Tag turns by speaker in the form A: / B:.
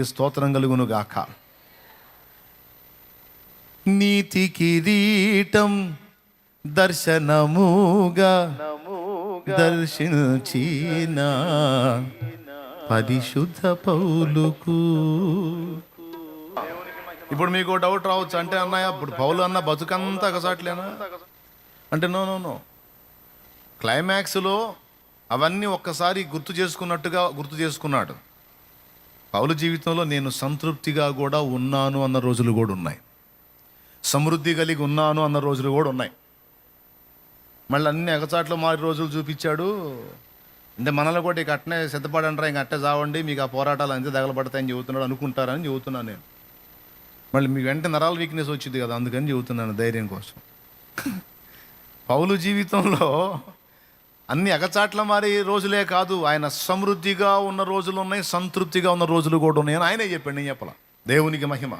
A: ఈ స్తోత్రం కలుగును గాక నీతి కిరీటం దర్శనముగా దర్శించిన పరిశుద్ధ పౌలుకు. ఇప్పుడు మీకు డౌట్ రావచ్చు అంటే అన్నయ్య ఇప్పుడు పౌలు అన్న బతుకంతా ఒకసాట్లేనా అంటే నో నో నో. క్లైమాక్స్లో అవన్నీ ఒక్కసారి గుర్తు చేసుకున్నట్టుగా గుర్తు చేసుకున్నాడు. పౌలు జీవితంలో నేను సంతృప్తిగా కూడా ఉన్నాను అన్న రోజులు కూడా ఉన్నాయి. సమృద్ధి కలిగి ఉన్నాను అన్న రోజులు కూడా ఉన్నాయి. మళ్ళీ అన్ని ఎగచాట్లు మారి రోజులు చూపించాడు. అంటే మనలో కూడా ఇక అట్టనే సిద్ధపడంటారా ఇంక అట్టే చావండి మీకు ఆ పోరాటాలు అంతే తగలబడతాయని చెబుతున్నాడు అనుకుంటారని చెబుతున్నాను నేను. మళ్ళీ మీ వెంట నరాల వీక్నెస్ వచ్చింది కదా అందుకని చెబుతున్నాను ధైర్యం కోసం. పౌలు జీవితంలో అన్ని అగచాట్ల మారి రోజులే కాదు. ఆయన సమృద్ధిగా ఉన్న రోజులు ఉన్నాయి సంతృప్తిగా ఉన్న రోజులు కూడా ఉన్నాయి అని ఆయనే చెప్పండి నేను చెప్పాల. దేవునికి మహిమ.